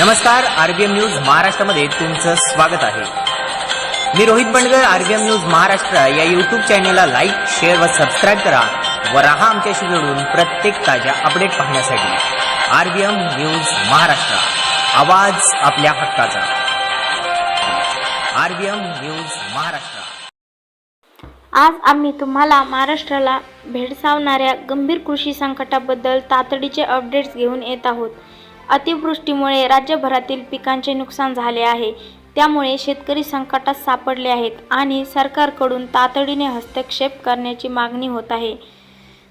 नमस्कार RBM news महाराष्ट्रामध्ये तुमचं स्वागत आहे. मी रोहित बंडगर आरबीएम न्यूज महाराष्ट्र या युट्यूब चॅनेलला लाईक शेअर व सबस्क्राईब करा व राहा आमच्याशी जोडून प्रत्येक ताज्या अपडेट पाहण्यासाठी. RBM news Maharashtra. आवाज आपल्या हक्काचा. RBM news Maharashtra. आज आम्ही तुम्हाला महाराष्ट्राला भेडसावणाऱ्या गंभीर कृषी संकटाबद्दल तातडीचे अपडेट्स घेऊन येत आहोत. अतिवृष्टीमुळे राज्यभरातील पिकांचे नुकसान झाले आहे. त्यामुळे शेतकरी संकटात सापडले आहेत आणि सरकारकडून तातडीने हस्तक्षेप करण्याची मागणी होत आहे.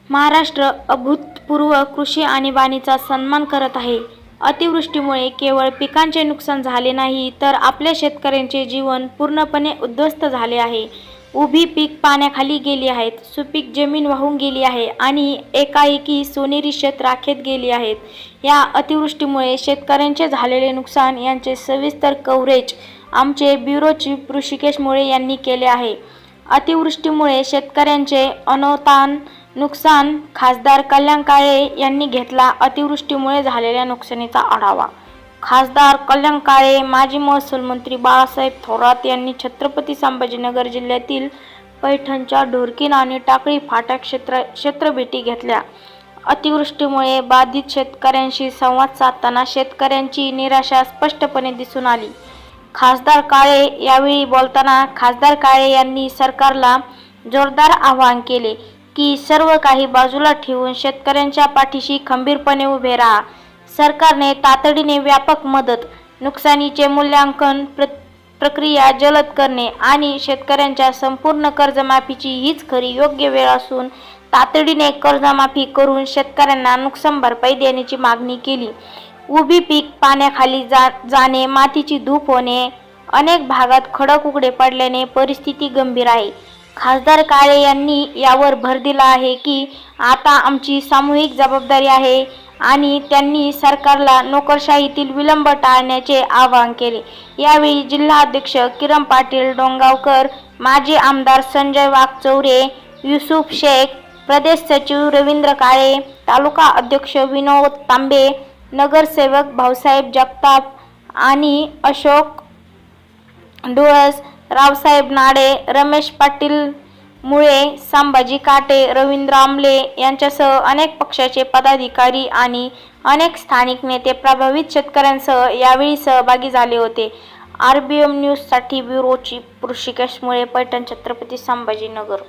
महाराष्ट्र अभूतपूर्व कृषी आणीबाणीचा सन्मान करत आहे. अतिवृष्टीमुळे केवळ पिकांचे नुकसान झाले नाही तर आपल्या शेतकऱ्यांचे जीवन पूर्णपणे उद्ध्वस्त झाले आहे. उभी पीक पाण्याखाली गेली आहेत. सुपीक जमीन वाहून गेली आहे आणि एकाएकी सोनेरी शेत राखेत गेली आहेत. या अतिवृष्टीमुळे शेतकऱ्यांचे झालेले नुकसान यांचे सविस्तर कव्हरेज आमचे ब्युरो चीफ ऋषिकेश मुळे यांनी केले आहे. अतिवृष्टीमुळे शेतकऱ्यांचे अनोतान नुकसान खासदार कल्याण काळे यांनी घेतला. अतिवृष्टीमुळे झालेल्या नुकसानीचा आढावा खासदार कल्याण काळे माजी महसूल मंत्री बाळासाहेब थोरात यांनी छत्रपती संभाजीनगर जिल्ह्यातील पैठणच्या ढोरकीन आणि टाकळी फाटा क्षेत्र क्षेत्रभेटी घेतल्या. अतिवृष्टीमुळे बाधित शेतकऱ्यांशी संवाद साधताना शेतकऱ्यांची निराशा स्पष्टपणे दिसून आली. खासदार काळे यावेळी बोलताना खासदार काळे यांनी सरकारला जोरदार आवाहन केले की सर्व काही बाजूला ठेवून शेतकऱ्यांच्या पाठीशी खंबीरपणे उभे राहा. सरकारने तातडीने व्यापक मदत नुकसानीचे मूल्यांकन प्र प्रक्रिया जलद करणे आणि शेतकऱ्यांच्या संपूर्ण कर्जमाफीची हीच खरी योग्य वेळ असून तातडीने कर्जमाफी करून शेतकऱ्यांना नुकसान भरपाई देण्याची मागणी केली. उभी पीक पाण्याखाली जा जाणे मातीची धूप होणे अनेक भागात खडक उघडे पडल्याने परिस्थिती गंभीर आहे. खासदार काळे यांनी यावर भर दिला आहे की आता आमची सामूहिक जबाबदारी आहे आणि त्यांनी सरकारला नोकरशाहीतील विलंब टाळण्याचे आवाहन केले. यावेळी जिल्हाध्यक्ष किरण पाटील डोंगावकर माजी आमदार संजय वाघचौरे युसुफ शेख प्रदेश सचिव रवींद्र काळे तालुका अध्यक्ष विनोद तांबे नगरसेवक भाऊसाहेब जगताप आणि अशोक डोळस रावसाहेब नाडे रमेश पाटील मुळे संभाजी काटे रवींद्र आमले यांच्यासह अनेक पक्षाचे पदाधिकारी आणि अनेक स्थानिक नेते प्रभावित शेतकऱ्यांसह यावेळी सहभागी झाले होते. आर बी एम न्यूजसाठी ब्युरो चीफ ऋषिकेश मुळे पैठण छत्रपती संभाजीनगर.